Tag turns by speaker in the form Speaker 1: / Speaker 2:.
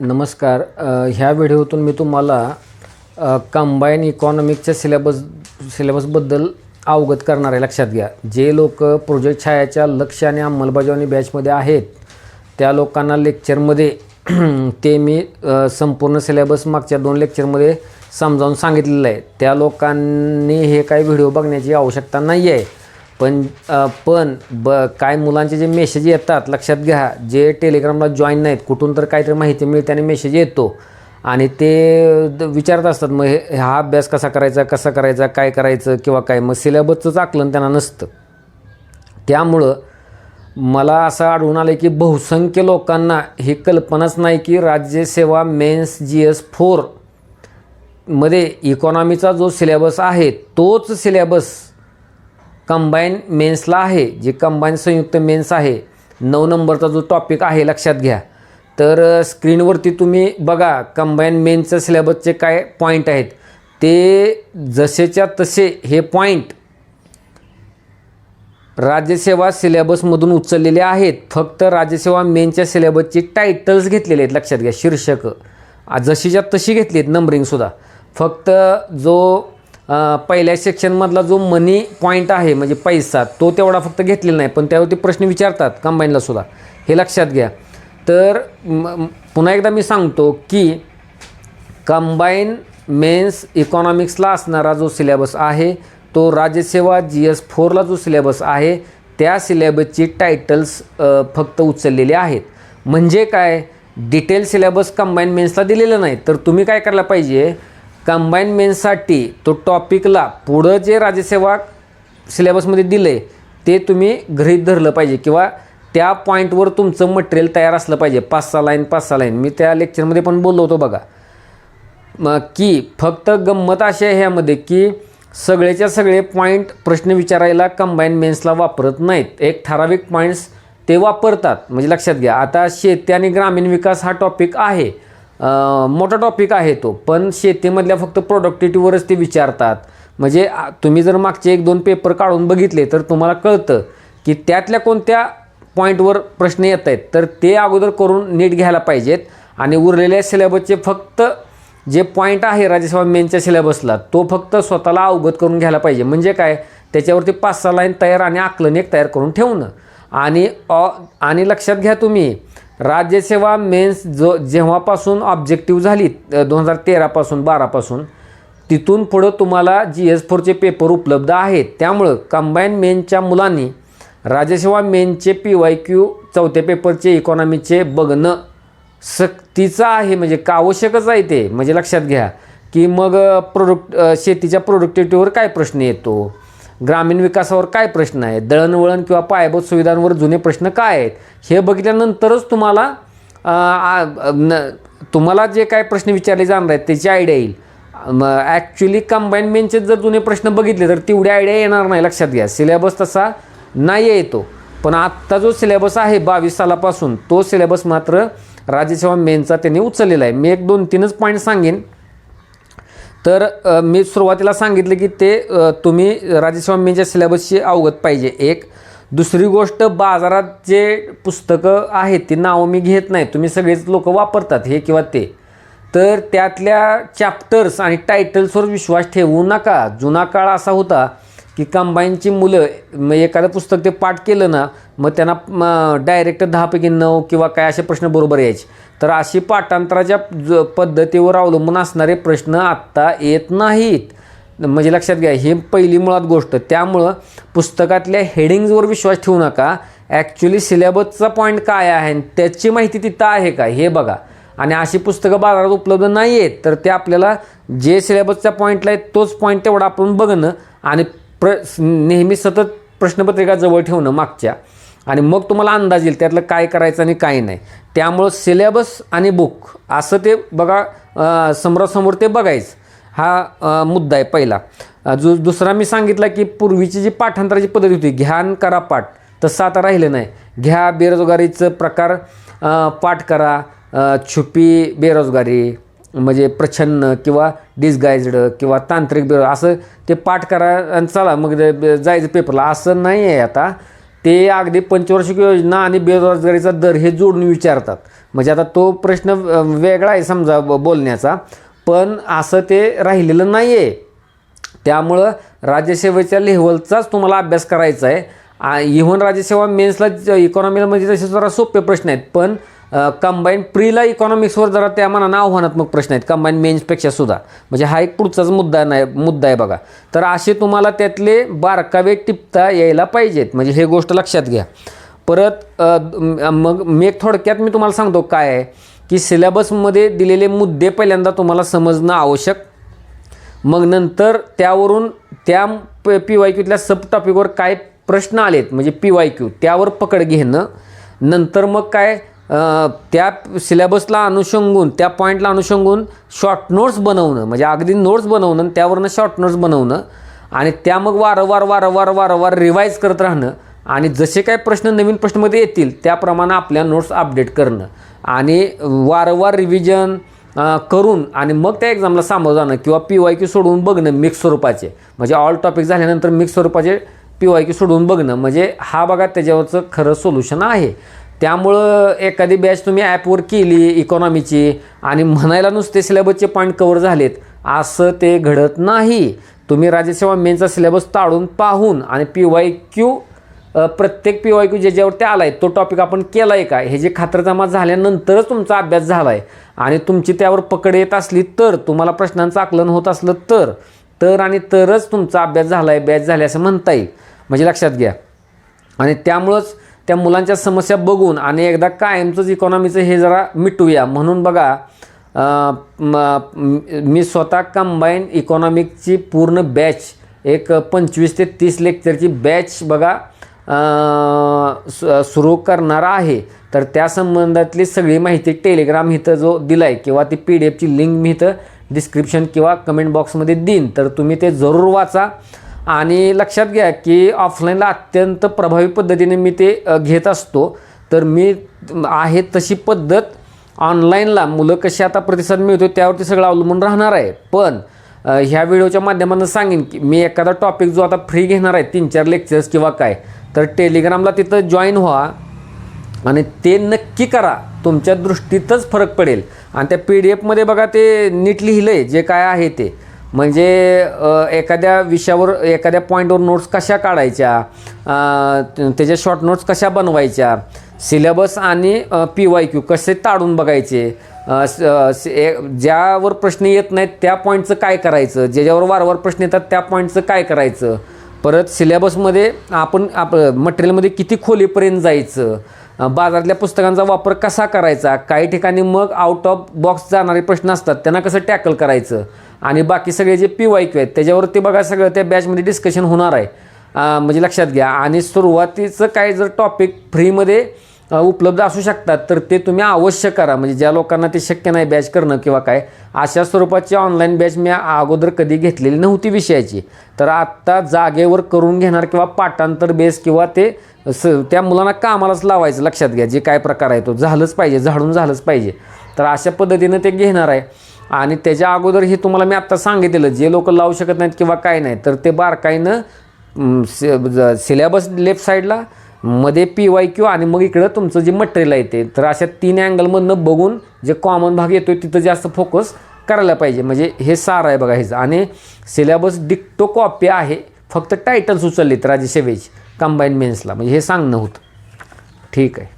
Speaker 1: नमस्कार. ह्या व्हिडिओतून मी तुम्हाला कंबाईन इकॉनॉमिकच्या सिलेबस सिलेबसबद्दल अवगत करणार आहे. लक्षात घ्या. जे लोक प्रोजेक्ट छायाच्या लक्ष आणि अंमलबजावणी बॅचमध्ये आहेत त्या लोकांना लेक्चरमध्ये ते मी संपूर्ण सिलेबस मागच्या दोन लेक्चरमध्ये समजावून सांगितलेलं आहे. त्या लोकांनी हे काही व्हिडिओ बघण्याची आवश्यकता नाही आहे पण पण ब काय मुलांचे जे मेसेज येतात लक्षात घ्या जे टेलिग्रामला जॉईन नाहीत कुठून तर काहीतरी माहिती मिळते आणि मेसेज येतो. आणि ते द- विचारत असतात मग हे हा अभ्यास कसा करायचा कसा करायचा काय करायचं किंवा काय? मग सिलेबसचंच आकलन त्यांना नसतं. त्यामुळं मला असं आढळून आलं की बहुसंख्य लोकांना ही कल्पनाच नाही की राज्यसेवा मेन्स जी एस फोरमध्ये इकॉनॉमीचा जो सिलेबस आहे तोच सिलेबस कंबाईन मेन्सला आहे जे कंबाईन संयुक्त मेन्स आहे. नऊ नंबरचा जो टॉपिक आहे लक्षात घ्या. तर स्क्रीनवरती तुम्ही बघा कंबाईन मेन्सचं सिलेबसचे काय पॉईंट आहेत. ते जसेच्या तसे हे पॉईंट राज्यसेवा सिलेबसमधून उचललेले आहेत. फक्त राज्यसेवा मेनच्या सिलेबसची टायटल्स घेतलेले आहेत लक्षात घ्या शीर्षक. जशीच्या तशी घेतली आहेत नंबरिंगसुद्धा फक्त जो पहिल्या सेक्शनमधला जो मनी पॉईंट आहे म्हणजे पैसा तो तेवढा फक्त घेतलेला नाही. पण त्यावरती प्रश्न विचारतात कंबाईनला सुद्धा. हे लक्षात घ्या. तर पुन्हा एकदा मी सांगतो की कंबाईन मेन्स इकॉनॉमिक्सला असणारा जो सिलेबस आहे तो राज्यसेवा जी एस फोरला जो सिलेबस आहे त्या सिलेबसची टायटल्स फक्त उचललेले आहेत. म्हणजे काय? डिटेल सिलेबस कंबाईन मेन्सला दिलेलं नाही. तर तुम्ही काय करायला पाहिजे? कंबाईन मेन्ससाठी तो टॉपिकला पुढं जे राज्यसेवा सिलेबसमध्ये दिलं आहे ते तुम्ही गृहीत धरलं पाहिजे किंवा त्या पॉईंटवर तुमचं मटेरियल तयार असलं पाहिजे. पाच सहा लाईन पाच सहा लाईन मी त्या लेक्चरमध्ये पण बोललो होतो बघा. मग की फक्त गंमत अशी आहे ह्यामध्ये की सगळेच्या सगळे पॉईंट प्रश्न विचारायला कंबाईन मेन्सला वापरत नाहीत. एक ठराविक पॉईंट्स ते वापरतात. म्हणजे लक्षात घ्या. आता शेती आणि ग्रामीण विकास हा टॉपिक आहे. मोठा टॉपिक आहे तो. पण शेतीमधल्या फक्त प्रोडक्टिव्हिटीवरच ते विचारतात. म्हणजे तुम्ही जर मागचे एक दोन पेपर काढून बघितले तर तुम्हाला कळतं की त्यातल्या कोणत्या पॉईंटवर प्रश्न येत आहेत. तर ते अगोदर करून नीट घ्यायला पाहिजेत. आणि उरलेल्या सिलेबसचे फक्त जे पॉईंट आहे राज्यसेवा मेनच्या सिलेबसला तो फक्त स्वतःला अवगत करून घ्यायला पाहिजे. म्हणजे काय? त्याच्यावरती पाच सहा लाईन तयार आणि आकलन एक तयार करून ठेवणं. आणि ऑ आणि लक्षात घ्या तुम्ही राज्यसेवा मेन्स जो जेव्हापासून ऑब्जेक्टिव्ह झाली दोन हजार तेरापासून बारापासून तिथून पुढं तुम्हाला जी एस फोरचे पेपर उपलब्ध आहेत. त्यामुळं कंबाईन मेनच्या मुलांनी राज्यसेवा मेनचे पी वाय क्यू चौथ्या पेपरचे इकॉनॉमीचे बघणं सक्तीचं आहे. म्हणजे का आवश्यकच आहे ते? म्हणजे लक्षात घ्या. की मग प्रोडक्ट शेतीच्या प्रोडक्टिव्हिटीवर काय प्रश्न येतो? ग्रामीण विकासावर काय प्रश्न आहे दळणवळण किंवा पायाभूत सुविधांवर जुने प्रश्न काय आहेत? हे बघितल्यानंतरच तुम्हाला आ, न- तुम्हाला जे काय प्रश्न विचारले जाणार आहेत त्याची आयडिया येईल. ॲक्च्युली कंबाईन मेनचे जर जुने प्रश्न बघितले तर तेवढी आयडिया येणार नाही. लक्षात घ्या. सिलेबस तसा नाही येतो पण आत्ता जो सिलेबस आहे बावीस सालापासून तो सिलेबस मात्र राज्यसेवा मेनचा त्यांनी उचललेला आहे. मी एक दोन तीनच पॉईंट सांगेन. तर मी सुरुवातीला सांगितलं की ते तुम्ही राज्यसेवा सिलेबसशी अवगत पाहिजे. एक. दुसरी गोष्ट बाजारात जे पुस्तकं आहेत ती नावं मी घेत नाही. तुम्ही सगळेच लोक वापरतात हे किंवा ते. तर त्यातल्या चॅप्टर्स आणि टायटल्सवर विश्वास ठेवू नका. जुना काळ असा होता की कंबाईनची मुलं मग एखादं पुस्तक ते पाठ केलं ना मग त्यांना डायरेक्ट दहापैकी नऊ किंवा काय असे प्रश्न बरोबर यायचे. तर अशी पाठांतराच्या ज पद्धतीवर अवलंबून असणारे प्रश्न आत्ता येत नाहीत. म्हणजे लक्षात घ्या ही पहिली मुळात गोष्ट. त्यामुळं पुस्तकातल्या हेडिंग्जवर विश्वास ठेवू नका. ॲक्च्युली सिलेबसचा पॉईंट काय आहे आणि त्याची माहिती तिथं आहे का? हे बघा. आणि अशी पुस्तकं बाजारात उपलब्ध नाही आहेत तर ते आपल्याला जे सिलेबसच्या पॉईंटला आहे तोच पॉईंट तेवढा आपण बघणं आणि प्र नेहमी सतत प्रश्नपत्रिका जवळ ठेवणं मागच्या. आणि मग तुम्हाला अंदाज येईल त्यातलं काय करायचं आणि काय नाही. त्यामुळं सिलेबस आणि बुक असं ते बघा समोरासमोर ते बघायचं. हा मुद्दा आहे पहिला. जो दुसरा मी सांगितला की पूर्वीची जी पाठांतराची पद्धती होती घ्यान करा पाठ तसं आता राहिलं नाही. घ्या बेरोजगारीचं प्रकार पाठ करा छुपी बेरोजगारी म्हणजे प्रछन्न किंवा डिसगायज्ड किंवा तांत्रिक बेरो असं ते पाठ करा आणि चला मग ते जायचं पेपरला असं नाही आहे आता. ते अगदी पंचवार्षिक योजना आणि बेरोजगारीचा दर हे जोडून विचारतात. म्हणजे आता तो प्रश्न वेगळा आहे समजा ब- बोलण्याचा. पण असं ते राहिलेलं नाही आहे त्यामुळं राज्यसेवेच्या लेव्हलचाच तुम्हाला अभ्यास करायचा आहे इव्हन राज्यसेवा मेन्सला इकॉनॉमीला म्हणजे तसे जरा सोपे प्रश्न आहेत. पण कंबाईन प्रीला इकॉनॉमिक्सवर जरा त्या मनानं आव्हानात्मक प्रश्न आहेत. कंबाईन मेन्सपेक्षा सुद्धा. म्हणजे हा एक पुढचाच मुद्दा नाही मुद्दा आहे बघा. तर असे तुम्हाला त्यातले बारकावे टिपता यायला पाहिजेत. म्हणजे हे गोष्ट लक्षात घ्या. परत मग मी थोडक्यात मी तुम्हाला सांगतो काय आहे की सिलेबसमध्ये दिलेले मुद्दे पहिल्यांदा तुम्हाला समजणं आवश्यक. मग नंतर त्यावरून त्या पी वाय क्यूतल्या सब टॉपिकवर काय प्रश्न आलेत म्हणजे पी वाय क्यू त्यावर पकड घेणं. नंतर मग काय त्या सिलेबसला अनुषंगून त्या पॉईंटला अनुषंगून शॉर्ट नोट्स बनवणं म्हणजे अगदी नोट्स बनवणं आणि त्यावरनं शॉर्ट नोट्स बनवणं आणि त्या मग वारंवार वारंवार वारंवार रिवाईज करत राहणं आणि जसे काय प्रश्न नवीन प्रश्नमध्ये येतील त्याप्रमाणे आपल्या नोट्स अपडेट करणं आणि वारंवार रिव्हिजन करून आणि मग त्या एक्झामला सामोरं जाणं किंवा पी वाय क्यू सोडवून बघणं मिक्स स्वरूपाचे. म्हणजे ऑल टॉपिक झाल्यानंतर मिक्स स्वरूपाचे पी वाय क्यू सोडवून बघणं म्हणजे हा बघा त्याच्यावरचं खरं सोल्युशन आहे. त्यामुळं एखादी बॅच तुम्ही ॲपवर केली इकॉनॉमीची आणि म्हणायला नुसते सिलेबसचे पॉईंट कवर झालेत असं ते घडत नाही. तुम्ही राज्यसेवा मेनचा सिलेबस ताळून पाहून आणि पी वाय क्यू प्रत्येक पी वाय क्यू ज्याच्यावरती आला आहे तो टॉपिक आपण केला आहे का? हे जे खात्रजमा झाल्यानंतरच तुमचा अभ्यास झाला आहे आणि तुमची त्यावर पकड येत असली तर तुम्हाला प्रश्नांचं आकलन होत असलं तर तर आणि तरच तुमचा अभ्यास झाला आहे बॅच झाले असं म्हणता येईल. म्हणजे लक्षात घ्या. आणि त्यामुळंच त्या मुलांच्या समस्या बघून आणि एकदा कायमचंच इकॉनॉमीचं हे जरा मिटूया. म्हणून बघा मी स्वतः कंबाईन इकॉनॉमिकची पूर्ण बॅच एक पंचवीस ते तीस लेक्चरची बॅच बघा सुरू करणार आहे. तर त्या संबंधातली सगळी माहिती टेलिग्राम इथं जो दिला आहे किंवा ती पी डी एफची लिंक मी इथं डिस्क्रिप्शन किंवा कमेंट बॉक्समध्ये देईन. तर तुम्ही ते जरूर वाचा. आणि लक्षात घ्या की ऑफलाईनला अत्यंत प्रभावी पद्धतीने मी ते घेत असतो. तर मी आहे तशी पद्धत ऑनलाईनला मुलं कशी आता प्रतिसाद मिळतो त्यावरती सगळं अवलंबून राहणार आहे. पण ह्या व्हिडिओच्या माध्यमातून सांगेन की मी एखादा टॉपिक जो आता फ्री घेणार आहे तीन चार लेक्चर्स किंवा काय तर टेलिग्रामला तिथं जॉईन व्हा आणि ते नक्की करा. तुमच्या दृष्टीतच फरक पडेल. आणि त्या पी डी एफमध्ये बघा ते नीट लिहिलं आहे जे काय आहे ते. म्हणजे एखाद्या विषयावर एखाद्या पॉईंटवर नोट्स कशा काढायच्या? त्याच्या शॉर्ट नोट्स कशा बनवायच्या? सिलेबस आणि पी वाय क्यू कसे ताडून बघायचे? ज्यावर प्रश्न येत नाहीत त्या पॉईंटचं काय करायचं? ज्याच्यावर वारंवार प्रश्न येतात त्या पॉईंटचं काय करायचं? परत सिलेबसमध्ये आपण आप मटेरियलमध्ये किती खोलीपर्यंत जायचं? बाजारातल्या पुस्तकांचा वापर कसा करायचा? काही ठिकाणी मग आउट ऑफ बॉक्स जाणारे प्रश्न असतात त्यांना कसं टॅकल करायचं? आणि बाकी सगळे जे पी वाय क्यू आहेत त्याच्यावरती बघा सगळं त्या बॅचमध्ये डिस्कशन होणार आहे. म्हणजे लक्षात घ्या. आणि सुरुवातीचं काय जर टॉपिक फ्रीमध्ये उपलब्ध असू शकतात तर ते तुम्ही अवश्य करा. म्हणजे ज्या लोकांना ते शक्य नाही बॅच करणं किंवा काय अशा स्वरूपाची ऑनलाईन बॅच मी अगोदर कधी घेतलेली नव्हती विषयाची. तर आत्ता जागेवर करून घेणार किंवा पाठांतर बेस किंवा ते स त्या मुलांना कामालाच लावायचं लक्षात घ्या. जे काय प्रकार आहे तो झालंच पाहिजे झाडून झालंच पाहिजे. तर अशा पद्धतीनं ते घेणार आहे. आणि त्याच्या अगोदर हे तुम्हाला मी आत्ता सांगितलेलं जे लोक लावू शकत नाहीत किंवा काय नाही तर ते बारकाईनं सिलेबस लेफ्ट साईडला मध्ये पी वाय क्यू आणि मग इकडं तुमचं जे मटेरियल आहे ते. तर अशा तीन अँगलमधनं बघून जे कॉमन भाग येतो तिथं जास्त फोकस करायला पाहिजे. म्हणजे हे सार आहे बघा ह्याचं आणि सिलेबस डिक्टो कॉपी आहे फक्त टायटल्स उचललेत राज्यसेवेची कंबाईन मेन्सला म्हणजे हे सांगणं होतं. ठीक आहे.